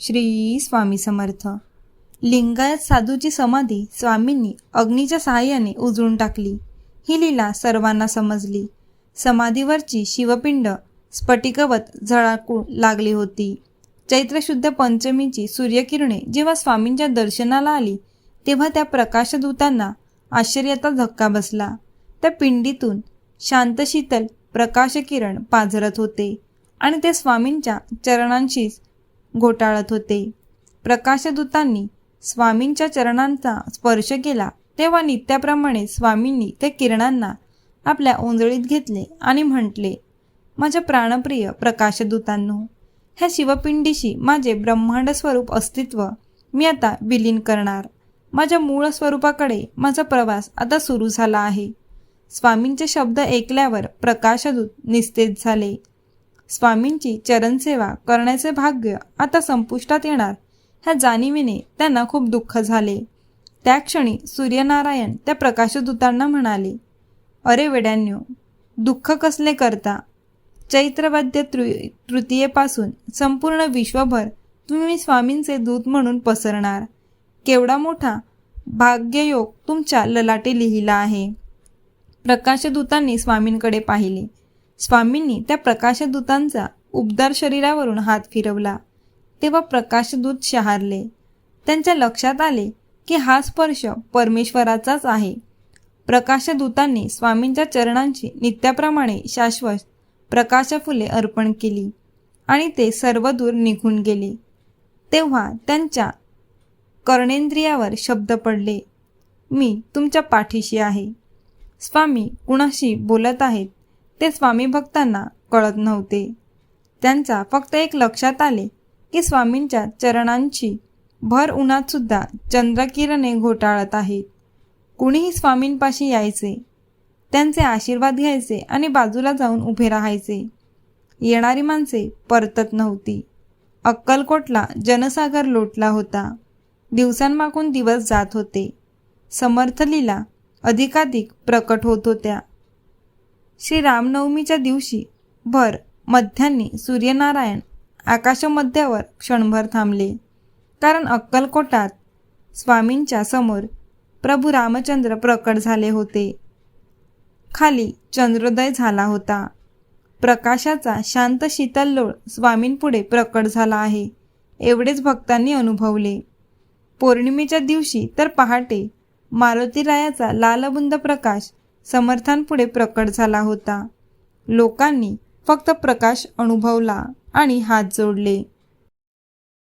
श्री स्वामी समर्थ. लिंगायत साधूची समाधी स्वामींनी अग्नीच्या सहाय्याने उजळून टाकली. ही लीला सर्वांना समजली. समाधीवरची शिवपिंड स्फटिकवत झळाकू लागली होती. चैत्रशुद्ध पंचमीची सूर्यकिरणे जेव्हा स्वामींच्या दर्शनाला आली तेव्हा त्या प्रकाशदूतांना आश्चर्याचा धक्का बसला. त्या पिंडीतून शांतशीतल प्रकाशकिरण पाझरत होते आणि ते स्वामींच्या चरणांशीच घोटाळत होते. प्रकाशदूतांनी स्वामींच्या चरणांचा स्पर्श केला तेव्हा नित्याप्रमाणे स्वामींनी त्या किरणांना आपल्या ओंजळीत घेतले आणि म्हटले माझ्या प्राणप्रिय प्रकाशदूतांनो ह्या शिवपिंडीशी माझे ब्रह्मांड स्वरूप अस्तित्व मी आता विलीन करणार. माझ्या मूळ स्वरूपाकडे माझा प्रवास आता सुरू झाला आहे. स्वामींचे शब्द ऐकल्यावर प्रकाशदूत निस्तेज झाले. स्वामींची चरणसेवा करण्याचे भाग्य आता संपुष्टात येणार. ह्या जाणीवेने त्यांना खूप दुःख झाले. त्या क्षणी सूर्यनारायण त्या प्रकाशदूतांना म्हणाले अरे वेड्यांनो दुःख कसले करता? चैत्रवाद्य तृ तृतीयेपासून संपूर्ण विश्वभर तुम्ही स्वामींचे दूत म्हणून पसरणार. केवढा मोठा भाग्ययोग तुमच्या ललाटे लिहिला आहे. प्रकाशदूतांनी स्वामींकडे पाहिले. स्वामींनी त्या प्रकाशदूतांचा उबदार शरीरावरून हात फिरवला. तेव्हा प्रकाशदूत शहारले. त्यांच्या लक्षात आले की हा स्पर्श परमेश्वराचाच आहे. प्रकाशदूतांनी स्वामींच्या चरणांची नित्याप्रमाणे शाश्वत प्रकाशफुले अर्पण केली आणि ते सर्व दूर निघून गेले. तेव्हा त्यांच्या कर्णेंद्रियावर शब्द पडले मी तुमच्या पाठीशी आहे. स्वामी कुणाशी बोलत आहेत? ते स्वामी भक्तांना कळत नव्हते. त्यांचा फक्त एक लक्षात आले की स्वामींच्या चरणांची भर उन्हात सुद्धा चंद्रकिरणे घोटाळत आहेत. कुणीही स्वामींपाशी यायचे त्यांचे आशीर्वाद घ्यायचे आणि बाजूला जाऊन उभे राहायचे. येणारी माणसे परतत नव्हती. अक्कलकोटला जनसागर लोटला होता. दिवसांमागून दिवस जात होते. समर्थलीला अधिकाधिक प्रकट होत होत्या. श्री रामनवमीच्या दिवशी भर मध्यान्नी सूर्यनारायण आकाशमध्यावर क्षणभर थांबले. कारण अक्कलकोटात स्वामींच्या समोर प्रभू रामचंद्र प्रकट झाले होते. खाली चंद्रोदय झाला होता. प्रकाशाचा शांत शीतल लोळ स्वामींपुढे प्रकट झाला आहे एवढेच भक्तांनी अनुभवले. पौर्णिमेच्या दिवशी तर पहाटे मारुतीरायाचा लालबुंद प्रकाश समर्थांपुढे प्रकट झाला होता. लोकांनी फक्त प्रकाश अनुभवला आणि हात जोडले.